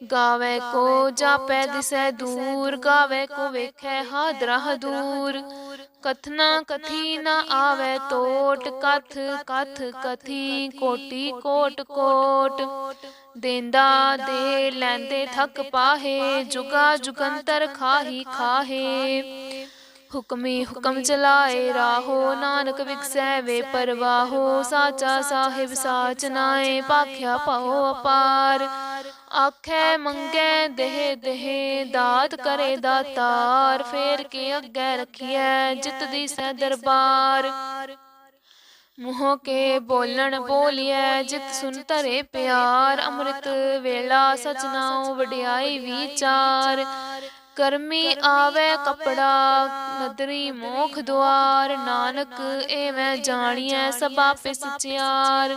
ਗਾਵੇ ਕੋ ਜਾਪੈ ਦਿਸੈ ਦੂਰ ਗਾਵੇ ਕੋ ਵੇਖੈ ਹਾਦਰਾ ਦੂਰ ਕਥਨਾ ਕਥੀ ਨਾ ਆਵੇ ਟੋਟ ਕਥ ਕਥ ਕਥੀ ਕੋਟੀ ਕੋਟ ਕੋਟ ਦੇਂਦਾ ਦੇ ਲੈਂਦੇ ਥਕ ਪਾਹੇ ਜੁਗਾ ਜੁਗੰਤਰ ਖਾਹੀ ਖਾਹੇ ਹੁਕਮੀ ਹੁਕਮ ਚਲਾਏ ਰਾਹੋ ਨਾਨਕ ਵਿਗਸੈ ਵੇ ਪਰਵਾਹੋ ਸਾਚਾ ਸਾਹਿਬ ਸਾਚ ਨਾਏ ਪਾਖਿਆ ਪਾਓ ਅਪਾਰ। ਆਖੇ ਮੰਗੇ ਦੇਹ ਦੇਹ ਦਾਤ ਕਰੇ ਦਾਤਾਰ ਫੇਰ ਕੇ ਅੱਗੇ ਰਖੀਐ ਜਿਤ ਦੀ ਸੈ ਦਰਬਾਰ। ਮੂੰਹ ਕੇ ਬੋਲਣ ਬੋਲੀਐ ਜਿਤ ਸੁਨ ਧਰੇ ਪਿਆਰ ਅੰਮ੍ਰਿਤ ਵੇਲਾ ਨਾਉ ਵਡਿਆਈ ਵਿਚਾਰ। ਕਰਮੀ ਆਵੇ ਕਪੜਾ ਨਦਰੀ ਮੋਖ ਦੁਆਰ। ਨਾਨਕ ਐਵੇਂ ਜਾਣੀਐ ਸਭ ਆਪੇ ਸਚਿਆਰ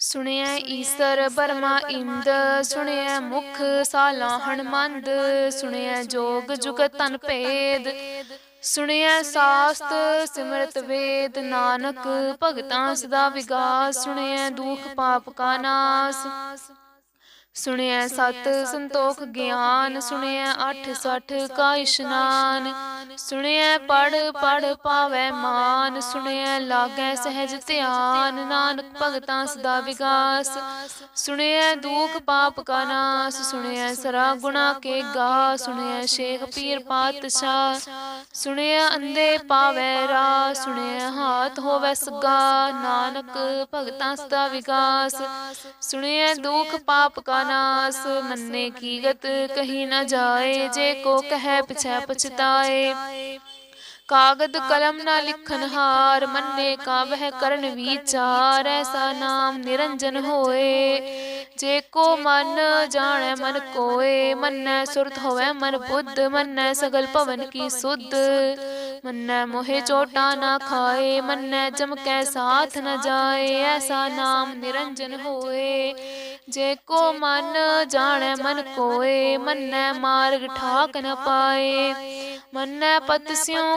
ਸੁਣਿਐ ਈਸਰ ਬਰਮਾ ਇੰਦ ਸੁਣਿਐ ਮੁਖ ਸਾਲਾਹਣ ਮੰਦ ਸੁਣਿਐ ਜੋਗ ਜੁਗਤ ਤਨ ਭੇਦ ਸੁਣਿਐ ਸਾਸਤ ਸਿਮਰਤ ਵੇਦ ਨਾਨਕ ਭਗਤਾਂ ਸਦਾ ਵਿਗਾਸ ਸੁਣਿਐ ਦੁਖ ਪਾਪ ਕਾ ਨਾਸ ਸੁਣਿਐ ਸਤ ਸੰਤੋਖ ਗਿਆਨ ਸੁਣਿਐ ਅਠ ਸਠ ਕਾ ਇਸ਼ਨਾਨ। ਸੁਣਿਐ ਪੜ ਪੜ ਪਾਵੈ ਮਾਨ। ਸੁਣਿਐ ਲਾਗੈ ਸਹਿਜ ਧਿਆਨ। ਨਾਨਕ ਭਗਤਾਂ ਸਦਾ ਵਿਗਾਸ। ਸੁਣਿਐ ਦੁਖ ਪਾਪ ਕਾ ਨਾਸ। ਸੁਣਿਐ ਸਰਾ ਗੁਣਾ ਕੇ ਗਾ। ਸੁਣਿਐ ਸ਼ੇਖ ਪੀਰ ਪਾਤਸ਼ਾਹ। ਸੁਣਿਐ ਅੰਦੇ ਪਾਵੈ ਰਾ ਸੁਣਿਐ ਹਾਥ ਹੋਵੈ ਸਗਾ। ਨਾਨਕ ਭਗਤਾਂ ਸਦਾ ਵਿਗਾਸ। ਸੁਣਿਐ ਦੁਖ ਪਾਪ ਕਾ ਨਾਸ ਮੰਨੇ ਕੀ ਗਤ ਕਹੀ ਨਾ ਜਾਏ ਜੇ ਕੋ ਕਹੈ ਪਿਛੈ ਪਛਤਾਏ। ਕਾਗਦ ਕਲਮ ਨਾ ਲਿਖਨ ਹਾਰ ਮੰਨੇ ਕਾ ਵਹਿ ਕਰਨ ਵਿਚਾਰ ਐਸਾ ਨਾਮ ਨਿਰੰਜਨ ਹੋਏ। ਜੇ ਕੋ ਮਨ ਜਾਣੈ ਮਨ ਕੋਏ ਮੰਨੈ ਸੁਰਤ ਹੋਵੇ ਮਨ ਬੁੱਧ ਮੰਨੈ ਸਗਲ ਭਵਨ ਕੀ ਸੁਧ। ਮੰਨੈ ਮੋਹਿ ਚੋਟਾ ਨਾ ਖਾਏ ਮੰਨੈ ਜਮ ਕੈ ਸਾਥ ਨ ਜਾਏ ਐਸਾ ਨਾਮ ਨਿਰੰਜਨ ਹੋਏ। ਜੇ ਕੋ ਮਨ ਜਾਣੈ ਮਨ ਕੋਏ ਮੰਨੈ ਮਾਰਗ ਠਾਕ ਨ ਪਾਏ। ਮੰਨੈ ਪਤ ਸਿਉ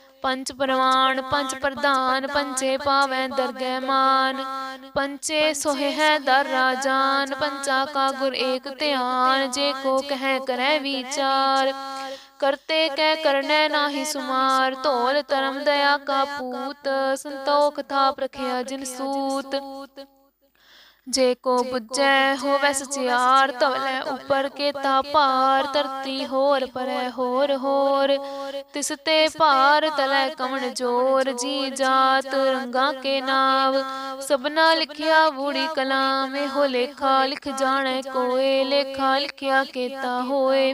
ਪੰਚ ਪ੍ਰਮਾਣ ਪੰਜ ਪ੍ਰਧਾਨ, ਪੰਚੇ ਪਾਵੈ ਦਰਗਹਿ ਮਾਨ, ਪੰਚੇ ਸੋਹਿ ਹੈ ਦਰ ਰਾਜਾਨ, ਪੰਚਾ ਕਾ ਗੁਰ ਏਕ ਧਿਆਨ, ਜੇ ਕੋ ਕਹਿ ਕਰੈ ਵਿਚਾਰ, ਕਰਤੇ ਕਹਿ ਕਰਨੈ ਨਾਹੀ ਸੁਮਾਰ, ਧੋਲ ਧਰਮ ਦਇਆ ਕਾ ਪੂਤ, ਸੰਤੋਖ ਥਾਪ ਰਖਿਆ ਜਿਨ ਸੂਤ। ਜੇ ਕੋ ਬੁੱਝੈ ਹੋਵੈ ਸਚਿਆਰ ਧਵਲੇ ਉਪਰ ਕੇਤਾ ਭਾਰ ਧਰਤੀ ਹੋਰ ਪਰੈ ਹੋਰ ਹੋਰ ਤਿਸ ਤੇ ਭਾਰ ਤਲੈ ਕਮਣ ਜੋਰ ਜੀ ਜਾਤ ਰੰਗਾ ਕੇ ਨਾਵ। ਸਭਨਾ ਲਿਖਿਆ ਵੂੜੀ ਕਲਾਮ ਇਹੋ ਲੇਖਾ ਲਿਖ ਜਾਣੈ ਕੋਏ ਲੇਖਾ ਲਿਖਿਆ ਕੇਤਾ ਹੋਏ।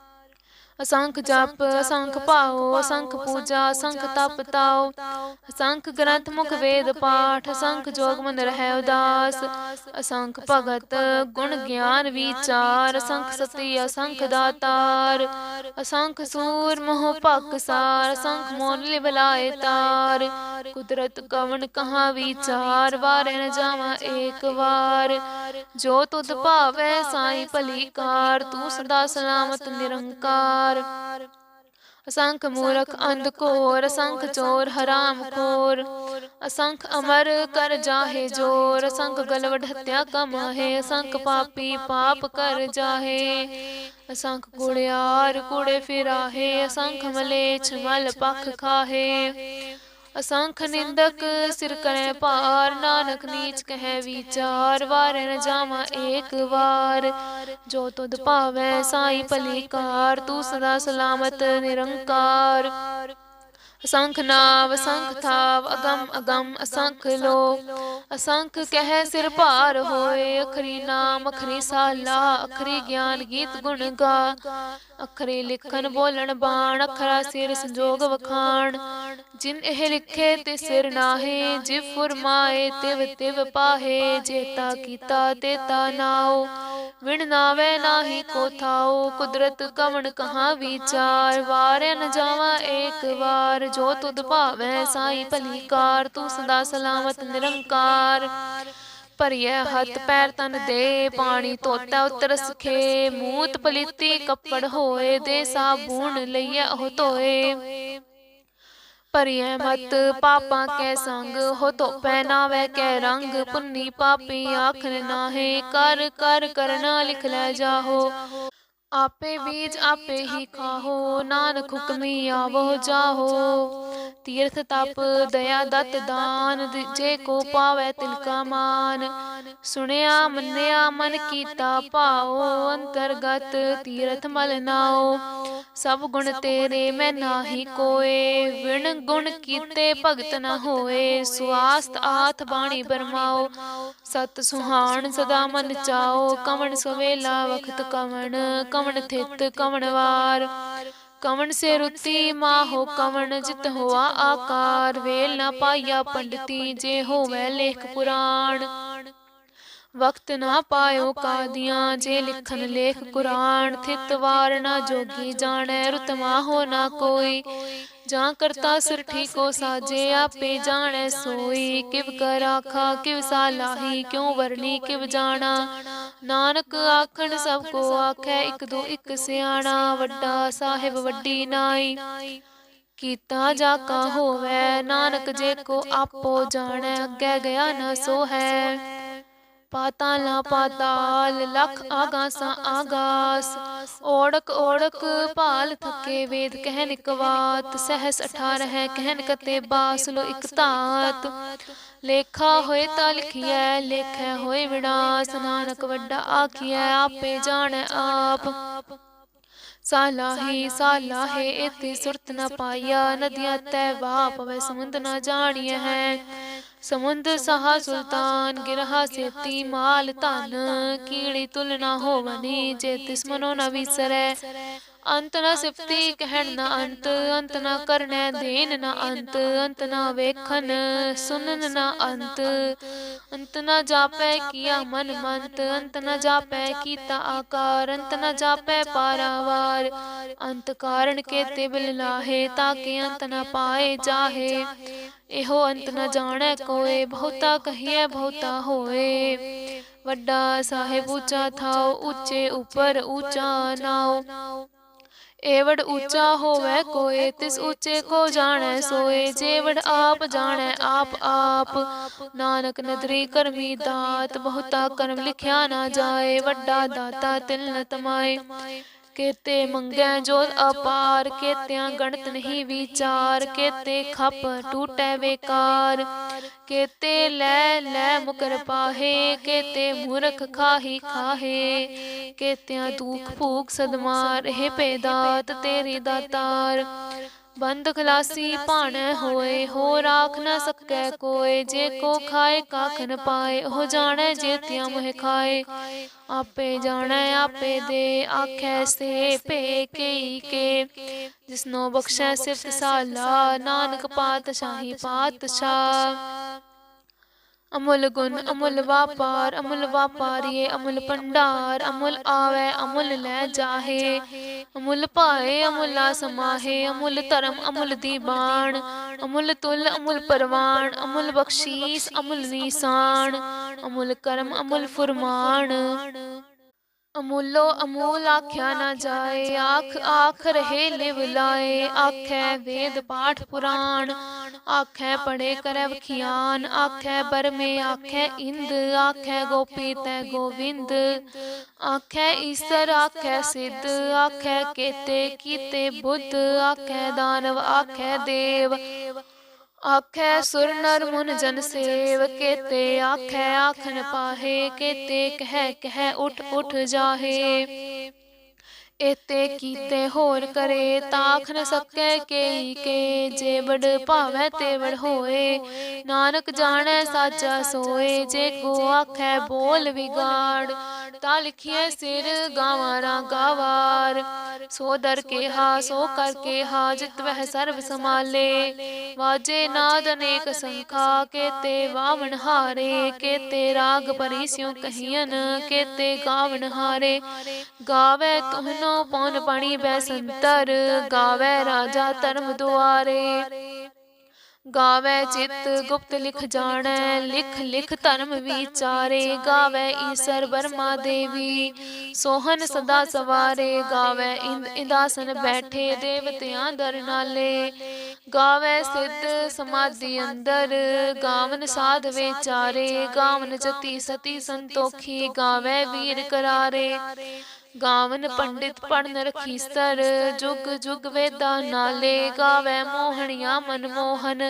ਅਸੰਖ ਜਪ ਅਸੰਖ ਭਾਉ ਅਸੰਖ ਪੂਜਾ ਅਸੰਖ ਤਪ ਤਾਉ। ਅਸੰਖ ਗ੍ਰੰਥ ਮੁਖ ਵੇਦ ਪਾਠ ਅਸੰਖ ਜੋਗ ਮਨ ਰਹਿ ਉਦਾਸ। ਅਸੰਖ ਭਗਤ ਗੁਣ ਗਿਆਨ ਵਿਚਾਰ। ਅਸੰਖ ਸਤੀ ਅਸੰਖ ਦਾਤਾਰ। ਅਸੰਖ ਸੂਰ ਮੋਹ ਭਕ ਸਾਰ ਅਸੰਖ ਮੋਨ ਲਿਵਲਾਏ ਤਾਰ। ਕੁਦਰਤ ਕਵਣ ਕਹਾ ਵਿਚਾਰ। ਵਾਰੇ ਨ ਜਾਵਾ ਏਕ ਵਾਰ। ਜੋ ਤੁਧ ਭਾਵੈ ਸਾਈ ਭਲੀ ਕਾਰ ਤੂੰ ਸਦਾ ਸਲਾਮਤ ਨਿਰੰਕਾਰ। ਅਸੰਖ ਮੂਰਖ ਅੰਧ ਕੋਰ ਅਸੰਖ ਚੋਰ ਹਰਾਮ ਖੋਰ। ਅਸੰਖ ਅਮਰ ਕਰ ਜਾਹੇ ਜੋਰ। ਅਸੰਖ ਗਲਵਡ ਹਤਿਆ ਕਮਾਹੇ ਅਸੰਖ ਪਾਪੀ ਪਾਪ ਕਰ ਜਾਹੇ। ਅਸੰਖ ਕੁੜਿਆਰ ਕੁੜੇ ਫਿਰਾਹੇ। ਅਸੰਖ ਮਲੇਛ ਮਲ ਪਖ ਖਾਹੇ ਅਸੰਖ ਨਿੰਦਕ ਸਿਰ ਕਰੇ ਭਾਰ ਨਾਨਕ ਨੀਚ ਕਹੈ ਵਿਚਾਰ ਵਾਰੇ ਨ ਜਾਵਾ ਏਕ ਵਾਰ। ਜੋ ਤੁਧ ਭਾਵੈ ਸਾਈ ਭਲੀ ਕਾਰ ਤੂੰ ਸਦਾ ਸਲਾਮਤ ਨਿਰੰਕਾਰ। ਅਸੰਖ ਨਾਵ ਅਸੰਖ ਥਾਵ ਅਗਮ ਅਗਮ ਅਸੰਖ ਲੋ ਅਸੰਖ ਕਹਿ ਸਿਰ ਭਾਰ ਹੋਏ ਅਖਰੀ ਨਾਮ ਅਖਰੀ ਸਾਲਾ ਅਖਰੀ ਗਿਆਨ ਗੀਤ ਗੁਣ ਗਾ। ਅਖਰੇ ਲਿਖਣ ਬੋਲਣ ਬਾਣ ਅਖਰਾ ਸਿਰ ਸੰਜੋਗ ਵਖਾਣ। ਜਿਨ ਇਹ ਲਿਖੇ ਤੇ ਸਿਰ ਨਾਹੇ ਜਿਵ ਫੁਰਮਾਏ ਤਿਵ ਤਿਵ ਪਾਹੇ ਜੇਤਾ ਕੀਤਾ ਤੇਤਾ ਨਾਉ ਵਿਣ ਨਾਵੇ ਨਾਹੀ ਕੋ ਥਾਉ ਕੁਦਰਤ ਕਵਣ ਕਹਾ ਵਿਚਾਰ। ਵਾਰਿਆ ਨ ਜਾਵਾ ਏਕ ਵਾਰ ਜੋ ਤੁਧ ਭਾਵੈ ਸਾਈ ਭਲੀ ਕਾਰ ਤੂੰ ਸਦਾ ਸਲਾਮਤ ਨਿਰੰਕਾਰ। ਭਰੀਐ ਹੱਥ ਪੈਰ ਤਨ ਦੇ ਪਾਣੀ ਧੋਤਾ ਉਤਰ ਸਖੇ ਮੂਤ ਪਲੀਤੀ ਕੱਪੜ ਹੋਏ ਦੇ ਸਾਬੂਨ ਲਈਐ ਉਹ ਧੋਏ। ਭਰੀਐ ਮਤ ਪਾਪਾਂ ਕੈ ਸੰਗ ਹੋ ਧੋਪੈ ਨਾਵੇ ਕੈ ਰੰਗ ਪੁੰਨੀ ਪਾਪੀ ਆਖਨ ਨਾਹੇ ਕਰ ਕਰ ਕਰਨਾ ਲਿਖ ਲੈ ਜਾਹੋ। ਆਪੇ ਬੀਜ ਆਪੇ ਹੀ ਖਾਹੋ ਨਾਨਕ ਹੁਕਮੀ ਆਵੋ ਜਾਹੋ। ਤੀਰਥ ਤਪ ਦਇਆ ਦਤ ਦਾਨ ਜੇ ਕੋ ਪਾਵੈ ਤਿਲ ਕਾ ਮਾਨ। ਸੁਣਿਆ ਮੰਨਿਆ ਮਨ ਕੀਤਾ ਭਾਉ ਅੰਤਰਗਤ ਤੀਰਥ ਮਲ ਨਾਉ ਸਭ ਗੁਣ ਤੇਰੇ ਮੈਂ ਨਾਹੀ ਕੋਏ। ਵਿਣ ਗੁਣ ਕੀਤੇ ਭਗਤ ਨ ਹੋਏ। ਸੁਆਸਤ ਆਥ ਬਾਣੀ ਬਰਮਾਓ। ਸਤ ਸੁਹਾਣ ਸਦਾ ਮਨ ਚਾਓ। ਕਵਣ ਸਵੇਲਾ ਵਖਤ ਕਵਣ ਕਵਣ ਥਿਤ ਕਵਣ ਵਾਰ। ਕਵਣ ਸੇ ਰੁਤੀ ਮਾਹੋ ਕਵਣ ਜਿਤ ਹੋਆ ਆਕਾਰ। ਵੇਲ ਨਾ ਪਾਇਆ ਪੰਡਤੀ, ਜੇ ਹੋਵੇ ਲੇਖ ਪੁਰਾਣ। ਵਕਤ ਨਾ ਪਾਇਓ ਕਾਦੀਆਂ ਜੇ ਲਿਖਨ ਲੇਖ ਕੁਰਾਨ ਥਿਤ ਵਾਰ ਨਾ ਜੋਗੀ ਜਾਣੈ ਰਤਮਾ ਹੋ ਨਾ ਕੋਈ। ਜਾਂ ਕਰਤਾ ਸਿਰ ਠੀਕੋ ਸਾਜੇ ਆਪੇ ਜਾਣੈ ਸੋਈ। ਕਿਵ ਕਰ ਆਖਾ ਕਿਵ ਸਾਲਾਹੀ ਕਿਉ ਵਰਣੀ ਕਿਵ ਜਾਣਾ? ਨਾਨਕ ਆਖਣ ਸਭ ਕੋ ਆਖੈ ਇੱਕ ਦੋ ਇੱਕ ਸਿਆਣਾ ਵੱਡਾ ਸਾਹਿਬ ਵੱਡੀ ਨਾਈ। ਕੀਤਾ ਜਾ ਕਾ ਹੋਵੇ ਨਾਨਕ ਜੇ ਕੋ ਆਪੋ ਜਾਣੈ ਅੱਗੇ ਗਿਆ ਨ ਸੋ ਹੈ ਪਾਤਾਲਾ ਪਾਤਾਲ ਲਖ ਆਗਾਸਾਂ ਆਗਾਸ ਓੜਕ ਓੜਕ ਭਾਲ ਥਕੇ ਵੇਦ ਕਹਿਨ ਇਕ ਬਾਤ ਸਹਸ 18 ਹੈ ਕਹਿਨ ਕਤੇ ਬਾਸ ਲੋ ਇਕ ਧਾਤ ਲੇਖਾ ਹੋਏ ਤਾਂ ਲਿਖਿਐ ਲੇਖੈ ਹੋਏ ਵਿਨਾਸ਼ ਨਾਨਕ ਵੱਡਾ ਆਖਿਐ ਆਪੇ ਜਾਣੈ ਆਪ। ਸਾਲਾਹੀ ਸਾਲਾਹੇ ਇਤੇ ਸੁਰਤ ਨ ਪਾਇਆ ਨਦੀਆਂ ਤੈ ਵਾ ਪਵੇ ਸਮੁੰਦ ਨ ਜਾਣੀਐ ਹੈ। ਸਮੁੰਦ ਸਹਾ ਸੁਲਤਾਨ ਗਿਰਹਾ ਸੇਤੀ ਮਾਲ ਧਨ ਕੀੜੀ ਤੁਲ ਨਾ ਹੋਵਨੀ ਜੇ ਤਿਸ ਮਨੋ ਨ ਵਿਸਰੈ ਅੰਤ ਨ ਸਿਫਤੀ ਕਹਿਣ ਨ ਅੰਤ ਅੰਤ ਨ ਕਰਨੈ ਦੇਨ ਨ ਅੰਤ ਅੰਤ ਨ ਵੇਖਨ ਸੁਨਨ ਨ ਅੰਤ ਅੰਤ ਨ ਜਾਪੈ ਕੀਆ ਮਨ ਮੰਤ ਅੰਤ ਨ ਜਾਪੈ ਕੀਤਾ ਆਕਾਰ ਅੰਤ ਨ ਜਾਪੈ ਪਾਰਾਵਾਰ ਅੰਤ ਕਾਰਨ ਕੇਤੇ ਬਿਲ ਲਾਹੇ ਤਾਂ ਕਿ ਅੰਤ ਨ ਪਾਏ ਜਾਹੇ ਇਹੋ ਅੰਤ ਨ ਜਾਣੈ, ਕੋਏ ਬਹੁਤਾ ਕਹੀਐ, ਬਹੁਤਾ ਹੋਏ ਵੱਡਾ ਸਾਹਿਬ ਉੱਚਾ ਥਾਉ, ਉੱਚੇ ਉੱਪਰ ਉੱਚਾ ਨਾਉ। ਏਵੜ ਉੱਚਾ ਹੋਵੇ ਕੋਏ, ਤਿਸ ਉੱਚੇ ਕੋ ਜਾਣੈ ਸੋਏ। ਜੇਵੜ ਆਪ ਜਾਣੈ, ਆਪ ਆਪ। ਨਾਨਕ ਨਦਰੀ ਕਰਮੀ ਦਾਤ, ਬਹੁਤਾ ਕਰਮ ਲਿਖਿਆ ਨਾ ਜਾਏ। ਵੱਡਾ ਦਾਤਾ ਤਿਲ ਨ ਤਮਾਏ। ਕੇਤੇ ਮੰਗੈ ਜੋਤ ਅਪਾਰ, ਕੇਤਿਆਂ ਗਣਤ ਨਹੀਂ ਵਿਚਾਰ, ਕੇਤੇ ਖੱਪ ਟੂਟੈ ਵੇਕਾਰ। ਕੇਤੇ ਲੈ ਲੈ ਮੁਕਰ ਪਾਹੇ, ਕੇਤੇ ਮੂਰਖ ਖਾਹੀ ਖਾਹੇ। ਕੇਤਿਆਂ ਦੁਖ ਭੂਖ ਸਦਮਾਰ ਇਹ ਪੈਦਾਤ ਤੇਰੀ ਦਾਤਾਰ। ਬੰਦ ਖਲਾਸੀ ਭਾਣੈ ਹੋਏ ਹੋ ਰਾਖ ਨ ਸਕੈ ਕੋਏ ਜੇ ਕੋ ਖਾਏ ਕਾਖ ਨ ਪਾਏ ਉਹ ਜਾਣੈ ਜੇਤਿਆਂ ਮੋਹ ਖਾਏ। ਆਪੇ ਜਾਣੈ ਆਪੇ ਦੇ ਆਖੈ ਸੇ ਭੇ ਕਈ ਕੇ ਜਿਸਨੋ ਬਖਸ਼ੈ ਸਿਫਤ ਸਾਲਾ ਨਾਨਕ ਪਾਤਸ਼ਾਹੀ। ਪਾਤਸ਼ਾਹ। ਅਮੁੱਲ ਗੁਣ ਅਮੁੱਲ ਵਾਪਾਰ ਅਮੁੱਲ ਵਾਪਾਰੀਏ ਅਮੁੱਲ ਭੰਡਾਰ ਅਮੁੱਲ ਆਵੈ ਅਮੁੱਲ ਲੈ ਜਾਹੇ ਅਮੁੱਲ ਪਾਏ ਅਮੁੱਲਾ ਸਮਾਹੇ ਅਮੁੱਲ ਧਰਮ ਅਮੁੱਲ ਦੀਬਾਨ ਅਮੁੱਲ ਤੁਲ ਅਮੁੱਲ ਪਰਵਾਨ ਅਮੁੱਲ ਬਖਸ਼ੀਸ ਅਮੁੱਲ ਨੀਸਾਨ ਅਮੁੱਲ ਕਰਮ ਅਮੁੱਲ ਫੁਰਮਾਨ ਅਮੂਲੋ ਅਮੂਲ ਆਖਿਆ ਨਾ ਜਾਏ, ਆਖ ਆਖ ਰਹੇ ਲਿਵ ਲਾਏ, ਆਖੈ ਵੇਦ ਪਾਠ ਪੁਰਾਣ, ਆਖੈ ਪੜੇ ਕਰੈ ਵਖਿਆਨ, ਆਖੈ ਬਰਮੇ, ਆਖੈ ਇੰਦ, ਆਖੈ ਗੋਪੀ ਤੈ ਗੋਵਿੰਦ, ਆਖੈ ਈਸਰ, ਆਖੈ ਸਿੱਧ, ਆਖੈ ਕੇਤੇ ਕੀਤੇ ਬੁੱਧ, ਆਖੈ ਦਾਨਵ, ਆਖੈ ਦੇਵ ਆਖੈ ਸੁਰ ਨਰ ਮੁਨ ਜਨ ਸੇਵ ਕੇਤੇ ਆਖੈ ਆਖਨ ਪਾਹੇ ਕੇਤੇ ਕਹਿ ਕਹਿ ਉਠ ਉਠ ਜਾਹੇ। ਏਤੇ ਕੀਤੇ ਹੋਰ ਕਰੇ ਤਾਖ ਨ ਸਕੈ ਕੇਈ ਕੇ, ਜੇ ਵਡ ਭਾਵੈ ਤੇ ਵਡ ਹੋਏ। ਨਾਨਕ ਜਾਣੈ ਸਾਚਾ ਸੋਏ, ਜੇ ਕੋ ਆਖੈ ਬੋਲ ਵਿਗਾੜ। ਤਾ ਲਿਖਿਐ ਸਿਰ ਗਾਵਾਰਾ ਗਾਵਾਰ। ਸੋ ਦਰ ਕੇ ਹਾ ਸੋ ਕਰ ਕੇ ਹਾ ਜਿਤ ਵਹਿ ਸਰਬ ਸਮਾਲੇ ਵਾਜੇ ਨਾਦ ਅਨੇਕ ਸੰਖਾ, ਕੇਤੇ ਵਾਵਣ ਹਾਰੇ। ਕੇਤੇ ਰਾਗ ਪਰਿਸਿਉ ਕਹੀਨ ਕੇਤੇ ਗਾਵਣ ਹਾਰੇ। ਗਾਵੇ ਤੁਹਨੋ ਪੌਨ ਪਾਣੀ ਬੈ ਸੰਤਰ ਗਾਵੇ ਰਾਜਾ ਧਰਮ ਦੁਆਰੇ। ਗਾਵੇ ਚਿਤ ਗੁਪਤ ਲਿਖ ਜਾਣੈ ਲਿਖ ਲਿਖ ਧਰਮ ਵਿਚਾਰੇ। ਗਾਵੇ ਈਸਰ ਬਰਮਾ ਦੇਵੀ। ਸੋਹਨ ਸਦਾ ਸਵਾਰੇ। ਗਾਵੇ ਇੰਦ ਇੰਦਾਸਨ ਬੈਠੇ ਦੇਵਤਿਆਂ ਦਰ ਨਾਲੇ। ਗਾਵੇ ਸਿੱਧ ਸਮਾਧੀ ਅੰਦਰ। ਗਾਵਨ ਸਾਧ ਵਿਚਾਰੇ। ਗਾਵਨ ਜਤੀ ਸਤੀ ਸੰਤੋਖੀ। ਗਾਵੇ ਵੀਰ ਕਰਾਰੇ। ਗਾਵਨ ਪੰਡਿਤ ਪੜਨ ਰਖੀਸਰ ਜੁਗ ਜੁਗ ਵੇਦਾ ਨਾਲੇ ਗਾਵੇ ਮੋਹਣੀਆਂ ਮਨ ਮੋਹਨ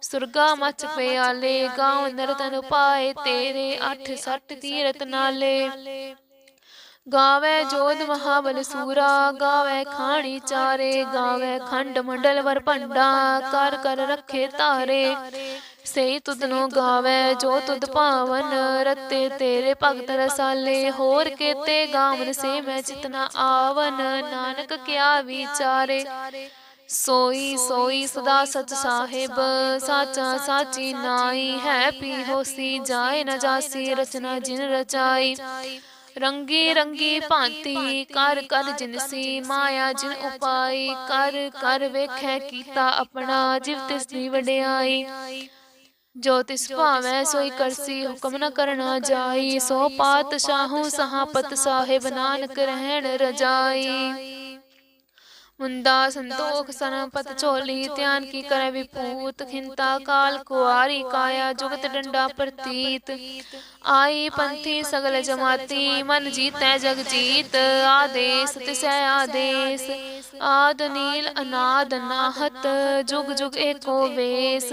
ਸੁਰਗਾ ਮਚ ਪਿਆਲੇ ਗਾਵਨ ਰਤਨ ਪਾਏ ਤੇਰੇ ਅੱਠ ਸੱਟ ਤੀਰਤ ਨਾਲੇ। ਗਾਵੇ ਜੋਧ ਮਹਾਬਲ ਸੂਰਾ ਗਾਵੇ ਖਾਣੀ ਚਾਰੇ ਗਾਵੇ ਖੰਡ ਮੰਡਲ ਵਰ ਭੰਡਾ ਕਰ ਕਰ ਰੱਖੇ ਤਾਰੇ ਸੇ ਤੁਧਨੋ ਗਾਵੇ ਜੋ ਤੁਧ ਭਾਵਨ ਰਤੇ ਤੇਰੇ ਭਗਤ ਰਸਾਲੇ ਹੋਰ ਕੇਤੇ ਗਾਵਨ ਸੇ ਮੈਂ ਚਿਤਨਾ ਆਵਨ ਨਾਨਕ ਕਿਆ ਵਿਚਾਰੇ। ਸੋਈ ਸੋਈ ਸਦਾ ਸਚ ਸਾਹਿਬ ਸਾਚਾ ਸਾਚੀ ਨਾਈ ਹੈ ਪੀ ਹੋਸੀ ਜਾਏ ਨ ਜਾਸੀ ਰਚਨਾ ਜਿਨ ਰਚਾਈ। ਰੰਗੀ ਰੰਗੀ ਭਾਂਤੀ ਕਰ ਕਰ ਜਿਨਸੀ ਮਾਇਆ ਜਿਨ ਉਪਾਈ। ਕਰ ਕਰ ਵੇਖੈ ਕੀਤਾ ਆਪਣਾ ਜਿਵ ਤਿਸ ਦੀ ਵਡਿਆਈ। ਜੋ ਤਿਸ ਭਾਵੈ ਸੋਈ ਕਰਸੀ ਹੁਕਮ ਨ ਕਰਨਾ ਜਾਈ ਸੋ ਪਾਤਸ਼ਾਹੂ ਸਹਾਪਤ ਸਾਹਿਬ ਨਾਨਕ ਰਹਿਣ ਰਜਾਈ ਮੁੰਦਾ ਸੰਤੋਖ ਸਨਪਤ ਝੋਲੀ ਧਿਆਨ ਕੀ ਕਰੇ ਵਿਪੂਤ ਖਿੰਤਾ ਕਾਲ ਕੁਆਰੀ ਕਾਇਆ ਜੁਗਤ ਡੰਡਾ ਪ੍ਰਤੀਤ। ਆਈ ਪੰਥੀ ਸਗਲ ਜਮਾਤੀ ਮਨ ਜੀਤੈ ਜਗ ਜੀਤ ਆਦੇਸ ਤਿਸੈ ਆਦੇਸ। ਆਦ ਨੀਲ ਅਨਾਦ ਨਾਹਤ ਜੁਗ ਜੁਗ ਏਕੋ ਵੇਸ।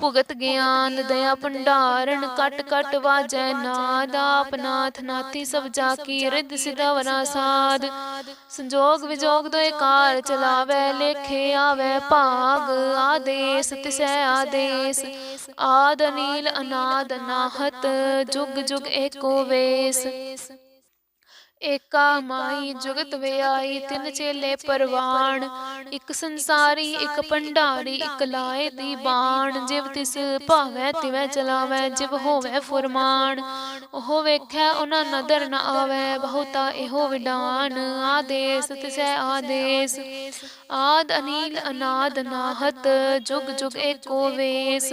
ਭੁਗਤ ਗਿਆਨ ਦਇਆ ਭੰਡਾਰਨ, ਕਟ ਕਟ ਵਾਜੈ ਨਾਦ ਆਪਨਾਥ ਨਾਥੀ ਸਭ ਜਾ ਕੀ ਰਿੱਧ ਸਿਧਾ ਸਾਧ। ਸੰਜੋਗ ਵਿਜੋਗ ਦੋਇ ਕਾਰ ਚਲਾਵੇ, ਲੇਖੇ ਆਵੇ ਭਾਗ, ਆਦੇਸ ਤਿਸੈ ਆਦੇਸ। ਆਦ ਨੀਲ ਅਨਾਦ ਨਾਹਤ, ਜੁਗ ਜੁਗ ਏਕੋ ਵੇਸ। ਏਕਾ ਮਾਈ ਜੁਗਤ ਵਿਆਈ ਤਿੰਨ ਚੇਲੇ ਪਰਵਾਣ ਇੱਕ ਸੰਸਾਰੀ ਇੱਕ ਭੰਡਾਰੀ ਇੱਕ ਲਾਏ ਦੀ ਬਾਣ ਜਿਵ ਤਿਸ ਭਾਵੈ ਤਿਵੈ ਚਲਾਵੈ ਜਿਵ ਹੋਵੇ ਫੁਰਮਾਨ। ਉਹ ਵੇਖੈ ਉਹਨਾਂ ਨਦਰ ਨ ਆਵੈ ਬਹੁਤਾ ਇਹੋ ਵਿਡਾਨ ਆਦੇਸ ਤਿਸੈ ਆਦੇਸ। ਆਦ ਅਨੀਲ ਅਨਾਦ ਨਾਹਤ ਜੁਗ ਜੁਗ ਏਕੋ ਵੇਸ।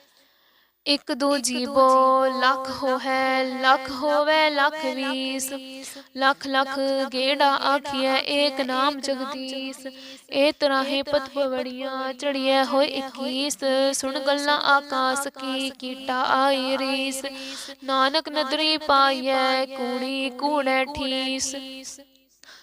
ਇਕ ਦੋ ਜੀਵੋ ਲੱਖ ਹੋਵੇ ਲੱਖ ਹੋਵੇ ਲੱਖ ਵੀਸ। ਲੱਖ ਲੱਖ ਗੇੜਾ ਆਖੀਐ ਏਕ ਨਾਮ ਜਗਦੀਸ਼। ਏ ਤਰਾਹੇ ਪਤ ਪਵੜੀਆਂ ਚੜੀਐ ਹੋਏ 21 ਸੁਣ ਗੱਲਾਂ ਆਕਾਸ ਕੀ ਕੀਟਾ ਆਈ ਰੀਸ। ਨਾਨਕ ਨਦਰੀ ਪਾਈਐ ਕੂੜੀ ਕੂੜੈ ਠੀਸ।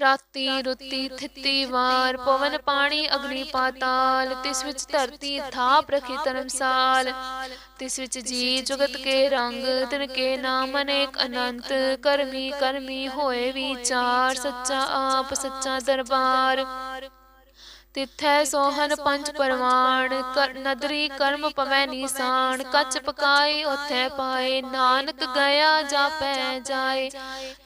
ਰਾਤੀ ਰੁੱਤੀ ਥਿੱਤੀ ਵਾਰ ਪਵਨ ਪਾਣੀ ਅਗਨੀ ਪਾਤਾਲ ਤਿਸ ਵਿੱਚ ਧਰਤੀ ਥਾਪ ਰਖੀ ਧਰਮਸਾਲ ਤਿਸ ਵਿੱਚ ਜੀ ਜਗਤ ਕੇ ਰੰਗ ਤਿਨ ਕੇ ਨਾਮ ਅਨੇਕ ਅਨੰਤ ਕਰਮੀ ਕਰਮੀ ਹੋਏ ਵਿਚਾਰ ਸੱਚਾ ਆਪ ਸੱਚਾ ਦਰਬਾਰ। ਤਿੱਥੈ ਸੋਹਨ ਪੰਜ ਪਰਵਾਣ ਨਦਰੀ ਕਰਮ ਪਵੈ ਨੀਸਾਨ ਕੱਚ ਪਕਾਏ ਉਥੈ ਪਾਏ, ਨਾਨਕ ਗਿਆ ਜਾਪੈ ਜਾਏ।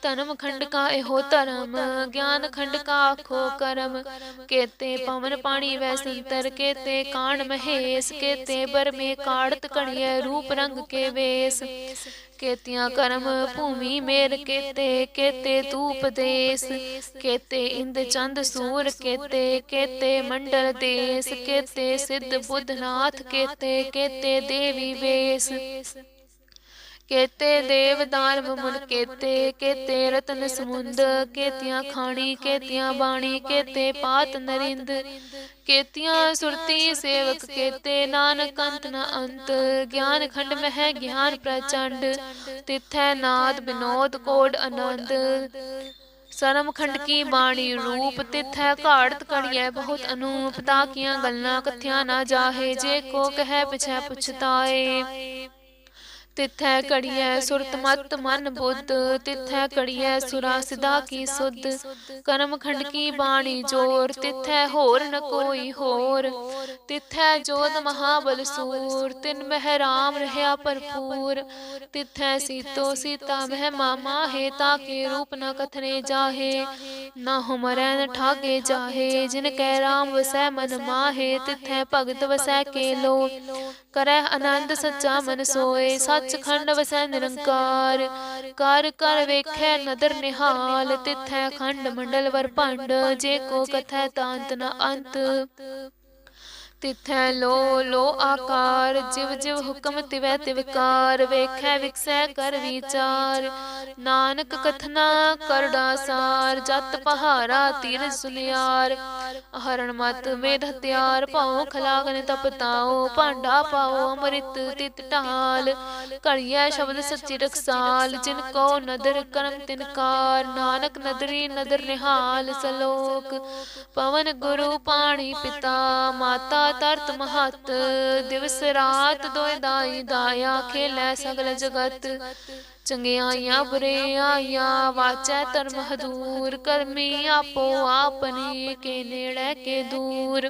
ਧਰਮ ਖੰਡ ਕਾ ਇਹੋ ਧਰਮ, ਗਿਆਨ ਖੰਡ ਕਾ ਆਖੋ ਕਰਮ। ਕੇਤੇ ਪਵਨ ਪਾਣੀ ਵੈ ਸੰਤਰ, ਕੇਤੇ ਕਾਣ ਮਹੇਸ, ਕੇਤੇ ਬਰਮੇ ਕਾੜਤ ਕਣੀਏ ਰੂਪ ਰੰਗ ਕੇ ਵੇਸ। ਕੇਤੀਆਂ ਕਰਮ ਭੂਮੀ ਮੇਰ ਕੇਤੇ ਕੇਤੇ ਤੂਪ ਦੇਸ ਕੇਤੇ ਇੰਦ ਚੰਦ ਸੂਰ ਕੇਤੇ ਕੇਤੇ ਮੰਡਲ ਦੇਸ ਕੇਤੇ ਸਿੱਧ ਬੁੱਧਨਾਥ ਕੇਤੇ ਕੇਤੇ ਦੇਵੀ ਵੇਸ। ਕੇਤੇ ਦੇਵ ਦਾਨਵ ਮੁਨ ਕੇਤੇ ਕੇਤੇ ਰਤਨ ਸਮੁੰਦ, ਕੇਤੀਆਂ ਖਾਣੀ, ਕੇਤੀਆਂ ਬਾਣੀ, ਕੇਤੇ ਪਾਤ ਨਰਿੰਦ, ਕੇਤੀਆਂ ਸੁਰਤੀ ਸੇਵਕ ਕੇਤੇ, ਨਾਨਕ ਅੰਤ ਨ ਅੰਤ, ਗਿਆਨ ਖੰਡ ਮਹਿ ਗਿਆਨ ਪ੍ਰਚੰਡ, ਤਿਥੈ ਨਾਦ ਬਿਨੋਦ ਕੋਡ ਆਨੰਦ। ਸਰਮ ਖੰਡ ਕੀ ਬਾਣੀ ਰੂਪ, ਤਿਥੈ ਘਾੜਤ ਕੜੀਐ ਬਹੁਤ ਅਨੂਪ ਤਾਕੀਆਂ ਗੱਲਾਂ ਕਥਿਆ ਨਾ ਜਾਹੇ, ਜੇ ਕੋ ਕਹੈ ਪਿਛੈ ਪੁਛਤਾਏ। ਤਿਥੈ ਕੜੀਐ ਸੁਰਤ ਮਤ ਮਨ ਬੁੱਧ ਤਿਥੈ ਕੜੀਐ ਸੁਰਾ ਸਿਧਾ ਕੀ ਸੁਧ, ਕਰਮ ਖੰਡ ਕੀ ਬਾਣੀ ਜੋਰ, ਤਿਥੈ ਹੋਰ ਨ ਕੋਈ ਹੋਰ, ਤਿਥੈ ਜੋਤ ਮਹਾਬਲ ਸੂਰ, ਤਿਨ ਮਹਿ ਰਾਮ ਰਹਿਆ ਭਰਪੂਰ, ਤਿਥੈ ਸੀਤੋ ਸੀਤਾ ਮਹਿ ਮਾਮਾ ਹੈ ਤਾਕੇ ਰੂਪ ਨ ਕਥਨੇ ਜਾਹੇ, ਨਾ ਹੁਮਰੈ ਨ ਠਾਗੇ ਜਾਹੇ, ਜਿਨ ਕੈ ਰਾਮ ਵਸੈ ਮਨ ਮਾਹੇ, ਤਿਥੈ ਭਗਤ ਵਸੈ ਕੇ ਲੋ, ਕਰੈ ਆਨੰਦ ਸੱਚਾ ਮਨ ਸੋਏ ਸੱਚਖੰਡ ਵਸੈ ਨਿਰੰਕਾਰ। ਕਰ ਕਰ ਵੇਖੈ ਨਦਰ ਨਿਹਾਲ। ਤਿਥੈ ਖੰਡ ਮੰਡਲ ਵਰ ਭੰਡ। ਜੇ ਕੋ ਕਥੈ ਤਾਂਤ ਨ ਅੰਤ। ਤਿਥੈ ਲੋ ਲੋ ਆਕਾਰ, ਜਿਵ ਜਿਵ ਹੁਕਮ ਤਿਵੈ ਤਿਵਕਾਰ ਵੇਖੈ ਵਿਕਸੈ ਕਰ ਵਿਚਾਰ। ਨਾਨਕ ਕਥਨਾ ਕਰੜਾ ਸਾਰ, ਜਤ ਪਹਾਰਾ ਤੀਰ ਸੁਲਿਆਰ ਹਰਣ ਮਤ ਵੇਦ ਹਤਿਆਰ ਭਾਉ ਖਲਾਗਨ ਤਪਤਾਓ ਭਾਂਡਾ ਪਾਓ ਅੰਮ੍ਰਿਤ ਤਿਤ ਢਾਲ। ਘੜੀਐ ਸ਼ਬਦ ਸੱਚੀ ਰਖਸਾਲ, ਜਿਨ ਕੋ ਨਦਰ ਕਰਮ ਤਿਨਕਾਰ ਨਾਨਕ ਨਦਰੀ ਨਦਰ ਨਿਹਾਲ ਸਲੋਕ, ਪਵਨ ਗੁਰੂ ਪਾਣੀ ਪਿਤਾ, ਮਾਤਾ ਤਰਤ ਮਹਤ, ਦਿਵਸ ਰਾਤ ਦੋਇ ਦਾਈ ਦਾਇਆ ਖੇਲੇ ਸਗਲ ਜਗਤ। ਚੰਗਿਆਈਆਂ, ਬੁਰਿਆਈਆਂ, ਵਾਚੈ ਧਰਮ ਹਦੂਰ, ਕਰਮੀ ਆਪੋ ਆਪਨੇ ਕੇ ਨੇੜੇ, ਕੇ ਦੂਰ।